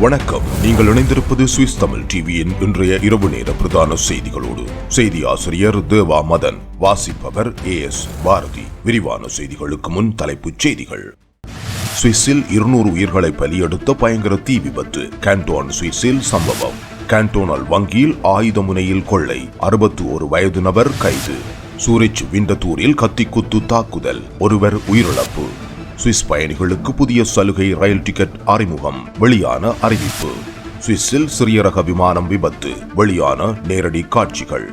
வணக்கம். நீங்கள் இணைந்திருப்பது சுவிஸ் தமிழ் டிவியின் இன்றைய இரவு நேர பிரதான செய்திகளோடு. செய்தி ஆசிரியர் தேவா மதன் வாசிப்பவர் ஏ எஸ் பாரதி. விரிவான செய்திகளுக்கு முன் தலைப்புச் செய்திகள். சுவிஸில் இருநூறு உயிர்களை பலியெடுத்த பயங்கர தீ விபத்து. கேண்டோன் சுவிஸில் சம்பவம். கேண்டோனல் வங்கியில் ஆயுத முனையில் கொள்ளை. அறுபத்தி ஒரு வயது நபர் கைது. சூரிச் விண்டத்தூரில் கத்திக்குத்து தாக்குதல். ஒருவர் உயிரிழப்பு. சுவிஸ் பயணிகளுக்கு புதிய சலுகை ரயில் டிக்கெட் அறிமுகம். வெளியான அறிவிப்பு. சுவிஸில் சிறிய ரக விமானம் விபத்து. வெளியான நேரடி காட்சிகள்.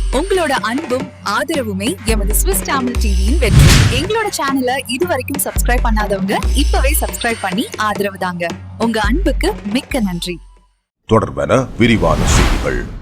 உங்களோட அன்பும் ஆதரவுமே எமது ஸ்விஸ் தமிழ் டிவியின் வெற்றி. எங்களோட சேனலை இதுவரைக்கும் சப்ஸ்கிரைப் பண்ணாதவங்க இப்பவே சப்ஸ்கிரைப் பண்ணி ஆதரவு தாங்க. உங்க அன்புக்கு மிக்க நன்றி. தொடர்பென விரிவான செய்திகள்.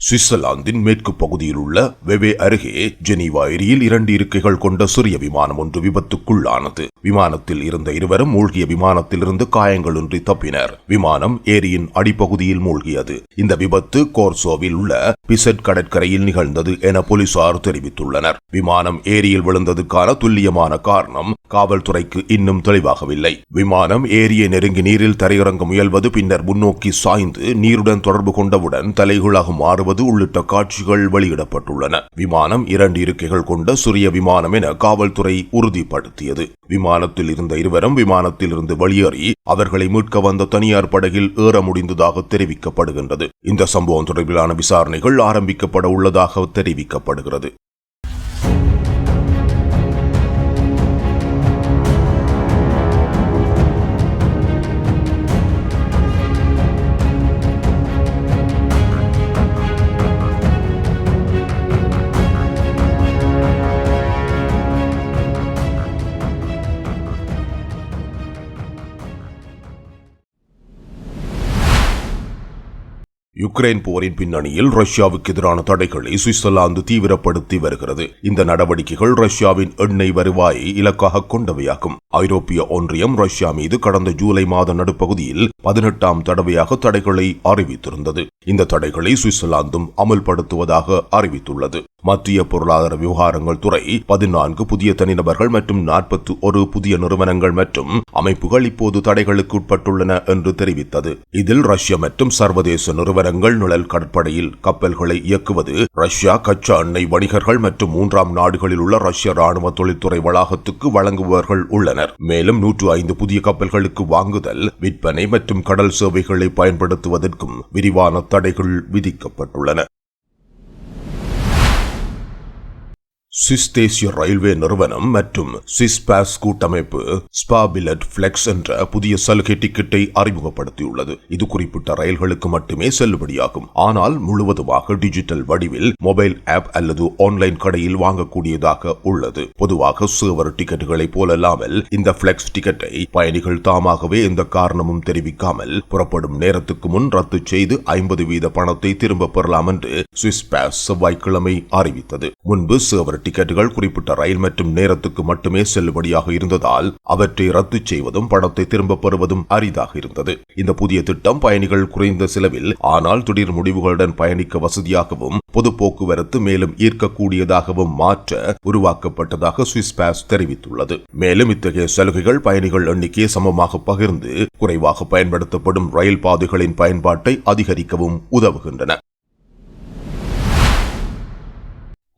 சுவிட்சர்லாந்தின் மேற்கு பகுதியில் உள்ள வெவே அருகே ஜெனீவா ஏரியில் இரண்டு இருக்கைகள் கொண்ட சிறிய விமானம் ஒன்று விபத்துக்குள்ளானது. விமானத்தில் இருந்த இருவரும் மூழ்கிய விமானத்திலிருந்து காயங்களின்றி தப்பினர். விமானம் ஏரியின் அடிப்பகுதியில் மூழ்கியது. இந்த விபத்து கோர்சோவில் உள்ள பிசட் கடற்கரையில் நிகழ்ந்தது என போலீசார் தெரிவித்துள்ளனர். விமானம் ஏரியில் விழுந்ததுக்கான துல்லியமான காரணம் காவல்துறைக்கு இன்னும் தெளிவாகவில்லை. விமானம் ஏரியை நெருங்கி நீரில் தரையிறங்க முயல்வது பின்னர் முன்னோக்கி சாய்ந்து நீருடன் தொடர்பு கொண்டவுடன் தலைகளாக மாறுவது உள்ளிட்ட காட்சிகள் வெளியிடப்பட்டுள்ளன. விமானம் இரண்டு இருக்கைகள் கொண்ட சிறிய விமானம் என காவல்துறை உறுதிப்படுத்தியது. விமானத்தில் இருந்த இருவரும் விமானத்தில் இருந்து வெளியேறி அவர்களை மீட்க வந்த தனியார் படகில் ஏற முடிந்ததாக தெரிவிக்கப்படுகின்றது. இந்த சம்பவம் தொடர்பிலான விசாரணைகள் ஆரம்பிக்கப்பட உள்ளதாக தெரிவிக்கப்படுகிறது. யுக்ரைன் போரின் பின்னணியில் ரஷ்யாவுக்கு எதிரான தடைகளை சுவிட்சர்லாந்து தீவிரப்படுத்தி வருகிறது. இந்த நடவடிக்கைகள் ரஷ்யாவின் எண்ணெய் வருவாயை இலக்காக கொண்டவையாகும். ஐரோப்பிய ஒன்றியம் ரஷ்யா மீது கடந்த ஜூலை மாத நடுப்பகுதியில் பதினெட்டாம் தடவையாக தடைகளை அறிவித்திருந்தது. இந்த தடைகளை சுவிட்சர்லாந்தும் அமல்படுத்துவதாக அறிவித்துள்ளது. மத்திய பொருளாதார விவகாரங்கள் துறை பதினான்கு புதிய தனிநபர்கள் மற்றும் நாற்பத்தி ஒரு புதிய நிறுவனங்கள் மற்றும் அமைப்புகள் இப்போது தடைகளுக்கு உட்பட்டுள்ளன என்று தெரிவித்தது. இதில் ரஷ்யா மற்றும் சர்வதேச நிறுவனங்கள் நிழல் கடற்படையில் கப்பல்களை இயக்குவது ரஷ்யா கச்சா எண்ணெய் வணிகர்கள் மற்றும் மூன்றாம் நாடுகளில் உள்ள ரஷ்ய ராணுவ தொழில்துறை வளாகத்துக்கு வழங்குபவர்கள் உள்ளனர். மேலும் நூற்று ஐந்து புதிய கப்பல்களுக்கு வாங்குதல் விற்பனை மற்றும் கடல் சேவைகளை பயன்படுத்துவதற்கும் விரிவான தடைகள் விதிக்கப்பட்டுள்ளன. சுவிஸ் தேசிய ரயில்வே நிறுவனம் மற்றும் சுவிஸ் பாஸ் கூட்டமைப்பு ஸ்பாபிலட் பிளெக்ஸ் என்ற புதிய சலுகை டிக்கெட்டை அறிமுகப்படுத்தியுள்ளது. இது குறிப்பிட்ட ரயில்களுக்கு மட்டுமே செல்லுபடியாகும். ஆனால் முழுவதுமாக டிஜிட்டல் வடிவில் மொபைல் ஆப் அல்லது ஆன்லைன் கடையில் வாங்கக்கூடியதாக உள்ளது. பொதுவாக சேவர் டிக்கெட்டுகளைப் போலல்லாமல் இந்த பிளெக்ஸ் டிக்கெட்டை பயணிகள் தாமாகவே எந்த காரணமும் தெரிவிக்காமல் புறப்படும் நேரத்துக்கு முன் ரத்து செய்து ஐம்பது வீத பணத்தை திரும்ப பெறலாம் என்று சுவிஸ் பாஸ் செவ்வாய்க்கிழமை அறிவித்தது. முன்பு சேவர் டிக்கெட்டுகள் குறிப்பிட்ட ரயில் மற்றும் நேரத்துக்கு மட்டுமே செல்லுபடியாக இருந்ததால் அவற்றை ரத்து செய்வதும் பணத்தை திரும்பப் பெறுவதும் அரிதாக இருந்தது. இந்த புதிய திட்டம் பயணிகள் குறைந்த செலவில் ஆனால் திடீர் முடிவுகளுடன் பயணிக்க வசதியாகவும் பொது போக்குவரத்து மேலும் ஈர்க்கக்கூடியதாகவும் மாற்ற உருவாக்கப்பட்டதாக சுவிஸ் பாஸ் தெரிவித்துள்ளது. மேலும் இத்தகைய சலுகைகள் பயணிகள் எண்ணிக்கையை சமமாக பகிர்ந்து குறைவாக பயன்படுத்தப்படும் ரயில் பாதைகளின் பயன்பாட்டை அதிகரிக்கவும் உதவுகின்றன.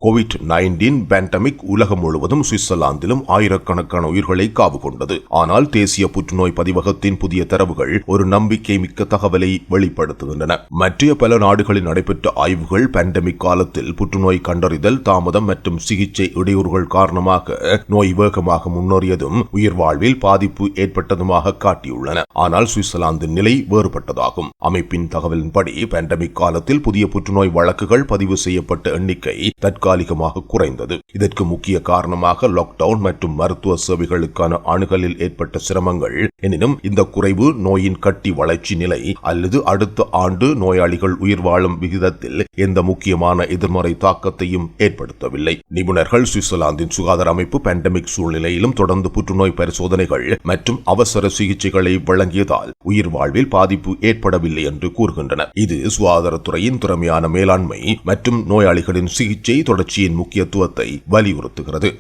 கோவிட் நைன்டீன் பேண்டமிக் உலகம் முழுவதும் சுவிட்சர்லாந்திலும் ஆயிரக்கணக்கான உயிர்களை காவு கொண்டது. ஆனால் தேசிய புற்றுநோய் பதிவகத்தின் புதிய தரவுகள் ஒரு நம்பிக்கை மிக்க தகவலை வெளிப்படுத்துகின்றன. மற்ற பல நாடுகளில் நடைபெற்ற ஆய்வுகள் பேண்டமிக் காலத்தில் புற்றுநோய் கண்டறிதல் தாமதம் மற்றும் சிகிச்சை இடையூறுகள் காரணமாக நோய் வேகமாக முன்னேறியதும் உயிர் வாழ்வில் பாதிப்பு ஏற்பட்டதுமாக காட்டியுள்ளன. ஆனால் சுவிட்சர்லாந்தின் நிலை வேறுபட்டதாகும். அமைப்பின் தகவலின்படி பேண்டமிக் காலத்தில் புதிய புற்றுநோய் வழக்குகள் பதிவு செய்யப்பட்ட எண்ணிக்கை தற்கால தற்காலிகமாக குறைந்தது. இதற்கு முக்கிய காரணமாக லாக்டவுன் மற்றும் மருத்துவ சேவைகளுக்கான அணுகலில் ஏற்பட்ட சிரமங்கள். எனினும் இந்த குறைவு நோயின் கட்டி வளர்ச்சி நிலை அல்லது அடுத்த ஆண்டு நோயாளிகள் உயிர் வாழும் விகிதத்தில் எந்த முக்கியமான எதிர்மறை தாக்கத்தையும் ஏற்படுத்தவில்லை. நிபுணர்கள் சுவிட்சர்லாந்தின் சுகாதார அமைப்பு பேண்டமிக் சூழ்நிலையிலும் தொடர்ந்து புற்றுநோய் பரிசோதனைகள் மற்றும் அவசர சிகிச்சைகளை வழங்கியதால் உயிர் வாழ்வில் பாதிப்பு ஏற்படவில்லை என்று கூறுகின்றனர். இது சுகாதாரத்துறையின் திறமையான மேலாண்மை மற்றும் நோயாளிகளின் சிகிச்சை தொடர்ச்சியின் முக்கியத்துவத்தை வலியுறுத்துகிறது.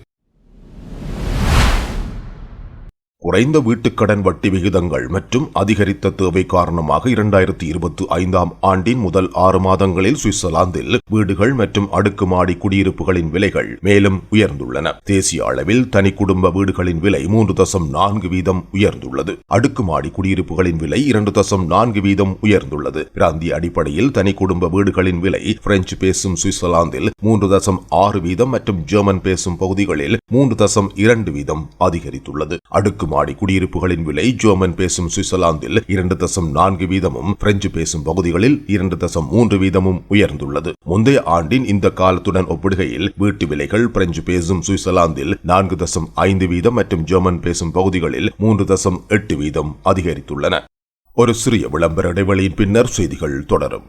குறைந்த வீட்டுக்கடன் வட்டி விகிதங்கள் மற்றும் அதிகரித்த தேவை காரணமாக இரண்டாயிரத்தி இருபத்தி ஐந்தாம் ஆண்டின் முதல் ஆறு மாதங்களில் சுவிட்சர்லாந்தில் வீடுகள் மற்றும் அடுக்குமாடி குடியிருப்புகளின் விலைகள் மேலும் உயர்ந்துள்ளன. தேசிய அளவில் தனி குடும்ப வீடுகளின் விலை மூன்று தசம் நான்கு வீதம் உயர்ந்துள்ளது. அடுக்குமாடி குடியிருப்புகளின் விலை இரண்டு தசம் நான்கு வீதம் உயர்ந்துள்ளது. பிராந்திய அடிப்படையில் தனி குடும்ப வீடுகளின் விலை பிரெஞ்சு பேசும் சுவிட்சர்லாந்தில் மூன்று தசம் ஆறு வீதம் மற்றும் ஜெர்மன் பேசும் பகுதிகளில் மூன்று தசம் இரண்டு வீதம் அதிகரித்துள்ளது. அடுக்கு மாடி குடியிருப்புகளின் விலை ஜோமன் பேசும் சுவிட்சர்லாந்தில் இரண்டு தசம் நான்கு வீதமும் பிரெஞ்சு பேசும் பகுதிகளில் இரண்டு தசம் மூன்று வீதமும் உயர்ந்துள்ளது. முந்தைய ஆண்டின் இந்த காலத்துடன் ஒப்பிடுகையில் வீட்டு விலைகள் பிரெஞ்சு பேசும் சுவிட்சர்லாந்தில் நான்கு தசம் ஐந்து வீதம் மற்றும் ஜெர்மன் பேசும் பகுதிகளில் மூன்று தசம் எட்டு வீதம் அதிகரித்துள்ளன. ஒரு சிறிய விளம்பர இடைவெளியின் பின்னர் செய்திகள் தொடரும்.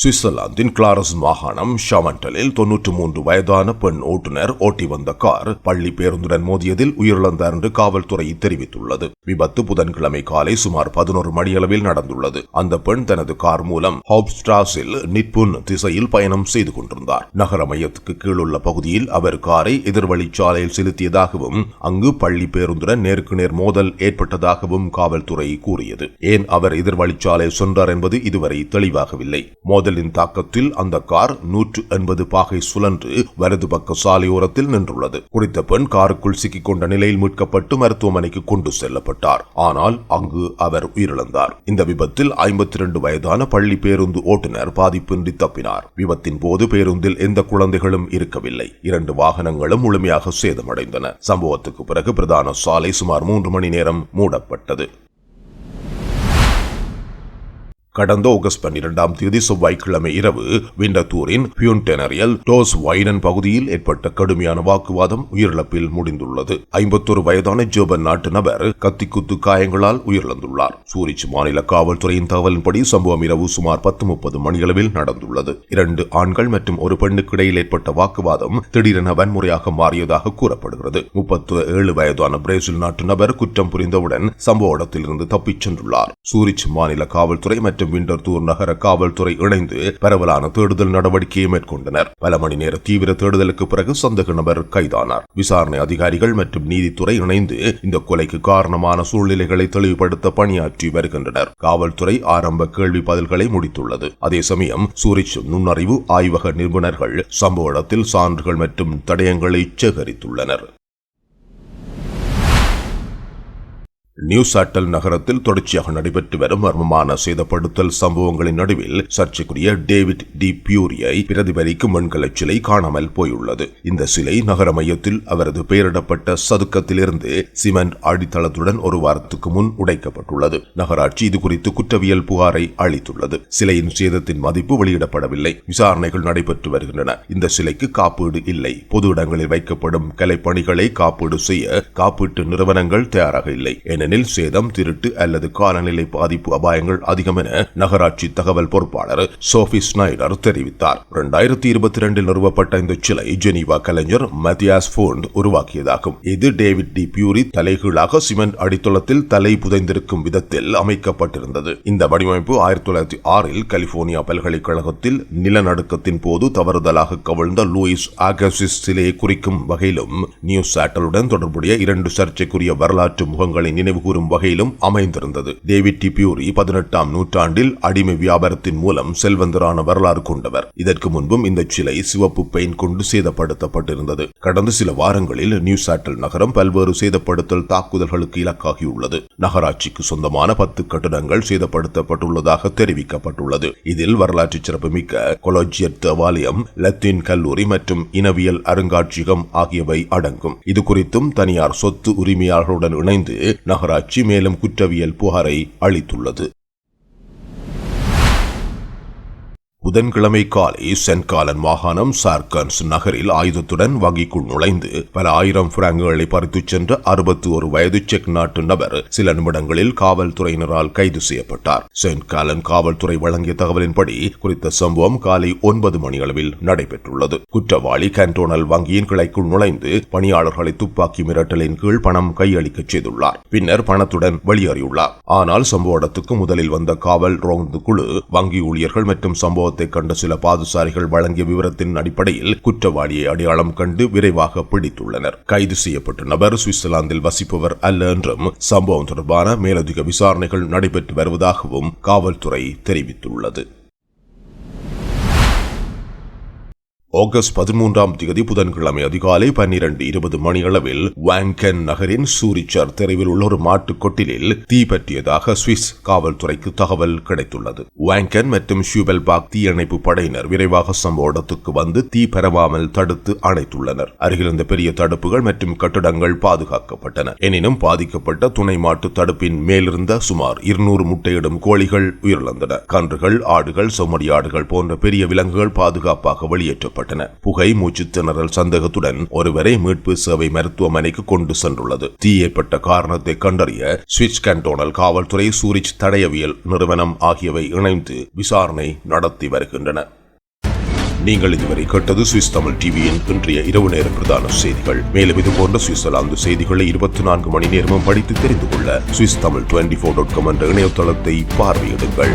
சுவிட்சர்லாந்தின் கிளாரஸ் மாகாணம் ஷாமண்டலில் தொன்னூற்று மூன்று வயதான பெண் ஓட்டுநர் ஓட்டி வந்த கார் பள்ளி பேருந்துடன் மோதியதில் உயிரிழந்தார் என்று காவல்துறை தெரிவித்துள்ளது. விபத்து புதன்கிழமை காலை சுமார் பதினோரு மணியளவில் நடந்துள்ளது. அந்த பெண் தனது கார் மூலம் ஹாப்ஸ்ட்ராஸில் நிட்புன் திசையில் பயணம் செய்து கொண்டிருந்தார். நகர மையத்துக்கு கீழுள்ள பகுதியில் அவர் காரை எதிர்வழிச்சாலையில் செலுத்தியதாகவும் அங்கு பள்ளி பேருந்துடன் நேருக்கு நேர் மோதல் ஏற்பட்டதாகவும் காவல்துறை கூறியது. ஏன் அவர் எதிர்வழிச்சாலை சென்றார் என்பது இதுவரை தெளிவாகவில்லை. மோதலின் தாக்கத்தில் அந்த கார் நூற்று எண்பது பாகை சுழன்று வலது பக்க சாலையோரத்தில் நின்றுள்ளது. குறித்த பெண் காருக்குள் சிக்கிக் கொண்ட நிலையில் மீட்கப்பட்டு மருத்துவமனைக்கு கொண்டு செல்லப்பட்டார். ஆனால் அங்கு அவர் உயிரிழந்தார். இந்த விபத்தில் ஐம்பத்தி இரண்டு வயதான பள்ளி பேருந்து ஓட்டுநர் பாதிப்பின்றி தப்பினார். விபத்தின் போது பேருந்தில் எந்த குழந்தைகளும் இருக்கவில்லை. இரண்டு வாகனங்களும் முழுமையாக சேதமடைந்தன. சம்பவத்துக்கு பிறகு பிரதான சாலை சுமார் மூன்று மணி நேரம் மூடப்பட்டது. கடந்த ஆகஸ்ட் பன்னிரெண்டாம் தேதி செவ்வாய்க்கிழமை இரவு விண்டத்தூரின் பியூன்டெனரியல் டோஸ் வைனன் பகுதியில் ஏற்பட்ட கடுமையான வாக்குவாதம் உயிரிழப்பில் முடிந்துள்ளது. ஐம்பத்தொரு வயதான ஜெர்மன் நாட்டு நபர் கத்திக்குத்து காயங்களால் உயிரிழந்துள்ளார். சூரிச் மாநில காவல்துறையின் தகவலின்படி சம்பவம் இரவு சுமார் பத்து முப்பது மணியளவில் நடந்துள்ளது. இரண்டு ஆண்கள் மற்றும் ஒரு பெண்ணுக்கு இடையில் ஏற்பட்ட வாக்குவாதம் திடீரென வன்முறையாக மாறியதாக கூறப்படுகிறது. முப்பத்து ஏழு வயதான பிரேசில் நாட்டு நபர் குற்றம் புரிந்தவுடன் சம்பவ இடத்திலிருந்து தப்பிச் சென்றுள்ளார். சூரிச் மாநில காவல்துறை மற்றும் விண்டர்தூர் நகர காவல்துறை இணைந்து பரவலான தேடுதல் நடவடிக்கையை மேற்கொண்டனர். பல மணி நேர தீவிர தேடுதலுக்கு பிறகு சந்தேக நபர் கைதானார். விசாரணை அதிகாரிகள் மற்றும் நீதித்துறை இணைந்து இந்த கொலைக்கு காரணமான சூழ்நிலைகளை தெளிவுபடுத்த பணியாற்றி வருகின்றனர். காவல்துறை ஆரம்ப கேள்வி பதில்களை முடித்துள்ளது. அதே சமயம் சூரிச் நுண்ணறிவு ஆய்வக நிபுணர்கள் சம்பவ இடத்தில் சான்றுகள் மற்றும் தடயங்களை சேகரித்துள்ளனர். நியூ சாட்டல் நகரத்தில் தொடர்ச்சியாக நடைபெற்று வரும் மர்மமான சேதப்படுத்தல் சம்பவங்களின் நடுவில் சர்ச்சைக்குரிய டேவிட் டி பியூரியை பிரதிபலிக்கும் வெண்கலச் சிலை காணாமல் போயுள்ளது. இந்த சிலை நகர மையத்தில் அவரது பெயரிடப்பட்ட சதுக்கத்திலிருந்து சிமெண்ட் அடித்தளத்துடன் ஒரு வாரத்துக்கு முன் உடைக்கப்பட்டுள்ளது. நகராட்சி இது குறித்து குற்றவியல் புகாரை அளித்துள்ளது. சிலையின் சேதத்தின் மதிப்பு வெளியிடப்படவில்லை. விசாரணைகள் நடைபெற்று வருகின்றன. இந்த சிலைக்கு காப்பீடு இல்லை. பொது இடங்களில் வைக்கப்படும் கலைப்பணிகளை காப்பீடு செய்ய காப்பீட்டு நிறுவனங்கள் தயாராக இல்லை. என ஏனெனில் சேதம் திருட்டு அல்லது காலநிலை பாதிப்பு அபாயங்கள் அதிகம் என நகராட்சி தகவல் பொறுப்பாளர் சோபி ஸ்னைடர் தெரிவித்தார். இரண்டாயிரத்தி இருபத்தி இரண்டில் நிறுவப்பட்ட இந்த சிலை ஜெனீவா கலைஞர் மத்தியாஸ் போண்ட் உருவாக்கியதாகும். இது டேவிட் டி. பியூரி தலைகீழாக சிமெண்ட் அடித்தளத்தில் தலை புதைந்திருக்கும் விதத்தில் அமைக்கப்பட்டிருந்தது. இந்த வடிவமைப்பு ஆயிரத்தி தொள்ளாயிரத்தி ஆறில் கலிபோர்னியா பல்கலைக்கழகத்தில் நிலநடுக்கத்தின் போது தவறுதலாக கவிழ்ந்த லூயிஸ் ஆகசிஸ் சிலையை குறிக்கும் வகையிலும் நியூ சாட்டலுடன் தொடர்புடைய இரண்டு சர்ச்சைக்குரிய வரலாற்று முகங்களை நினைவு நினைவுகூரும் வகையிலும் அமைந்திருந்தது. டேவிட் டி பியூரி பதினெட்டாம் நூற்றாண்டில் அடிமை வியாபாரத்தின் மூலம் செல்வந்தரான வரலாறு கொண்டவர். இதற்கு முன்பும் இந்த சிலை சிவப்பு பெயின் கொண்டு சேதப்படுத்தப்பட்டிருந்தது. கடந்த சில வாரங்களில் நியூ சாட்டல் நகரம் பல்வேறு சேதப்படுத்தல் தாக்குதல்களுக்கு இலக்காகியுள்ளது. நகராட்சிக்கு சொந்தமான பத்து கட்டடங்கள் சேதப்படுத்தப்பட்டுள்ளதாக தெரிவிக்கப்பட்டுள்ளது. இதில் வரலாற்று சிறப்புமிக்க கொலோஜியர் தேவாலயம் லத்தீன் கல்லூரி மற்றும் இனவியல் அருங்காட்சியகம் ஆகியவை அடங்கும். இது குறித்தும் தனியார் சொத்து உரிமையாளர்களுடன் இணைந்து நகராட்சி மேலும் குற்றவியல் புகாரை அளித்துள்ளது. புதன்கிழமை காலை சென்காலன் மாகாணம் சார்கன்ஸ் நகரில் ஆயுதத்துடன் வங்கிக்குள் நுழைந்து பல ஆயிரம் பிராங்குகளை பறித்துச் சென்ற அறுபத்தி ஒரு வயது செக் நாட்டு நபர் சில நிமிடங்களில் காவல்துறையினரால் கைது செய்யப்பட்டார். சென்ட் காலன் காவல்துறை வழங்கிய தகவலின்படி குறித்த சம்பவம் காலை ஒன்பது மணியளவில் நடைபெற்றுள்ளது. குற்றவாளி கேன்டோனல் வங்கியின் கிளைக்குள் நுழைந்து பணியாளர்களை துப்பாக்கி மிரட்டலின் கீழ் பணம் கையளிக்கச் செய்துள்ளார். பின்னர் பணத்துடன் வெளியேறியுள்ளார். ஆனால் சம்பவ இடத்துக்கு முதலில் வந்த காவல் ரோந்து குழு வங்கி ஊழியர்கள் மற்றும் சம்பவத்தை கண்ட சில பாதுசாரிகள் வழங்கிய விவரத்தின் அடிப்படையில் குற்றவாளியை அடையாளம் கண்டு விரைவாக பிடித்துள்ளனர். கைது செய்யப்பட்ட நபர் சுவிட்சர்லாந்தில் வசிப்பவர் அல்ல என்றும் சம்பவம் தொடர்பான மேலதிக விசாரணைகள் நடைபெற்று வருவதாகவும் காவல்துறை தெரிவித்துள்ளது. ஆகஸ்ட் பதிமூன்றாம் தேதி புதன்கிழமை அதிகாலை பன்னிரண்டு இருபது மணியளவில் வாங்கன் நகரின் சூரிச்சர் தெருவில் உள்ள ஒரு மாட்டுக் கொட்டிலில் தீ பற்றியதாக சுவிஸ் காவல்துறைக்கு தகவல் கிடைத்துள்ளது. வாங்கன் மற்றும் ஷூபெல்பாக் தீயணைப்பு படையினர் விரைவாக சம்பவ இடத்துக்கு வந்து தீ பரவாமல் தடுத்து அணைத்துள்ளனர். அருகிலிருந்த பெரிய தடுப்புகள் மற்றும் கட்டடங்கள் பாதுகாக்கப்பட்டன. எனினும் பாதிக்கப்பட்ட துணை மாட்டு தடுப்பின் மேலிருந்த சுமார் இருநூறு முட்டையிடும் கோழிகள் உயிரிழந்தன. கன்றுகள் ஆடுகள் செம்மறி ஆடுகள் போன்ற பெரிய விலங்குகள் பாதுகாப்பாக வெளியேற்றப்பட்டன. புகை மூச்சு திணறல் சந்தேகத்துடன் ஒருவரை மீட்பு சேவை மருத்துவமனைக்கு கொண்டு சென்றுள்ளது. தீ ஏற்பட்ட காரணத்தை கண்டறிய சுவிட்ச் கண்டோனல் காவல்துறை சூரிச் தடயவியல் நிறுவனம் ஆகியவை இணைந்து விசாரணை நடத்தி வருகின்றன. நீங்கள் இதுவரை கேட்டது சுவிஸ் தமிழ் டிவியின் இன்றைய இரவு நேர பிரதான செய்திகள். மேலும் இது போன்ற சுவிட்சர்லாந்து செய்திகளை இருபத்தி நான்கு மணி நேரமும் படித்து தெரிந்து கொள்ள Swiss Tamil twenty four dot com என்ற இணையதளத்தை பார்வையிடுங்கள்.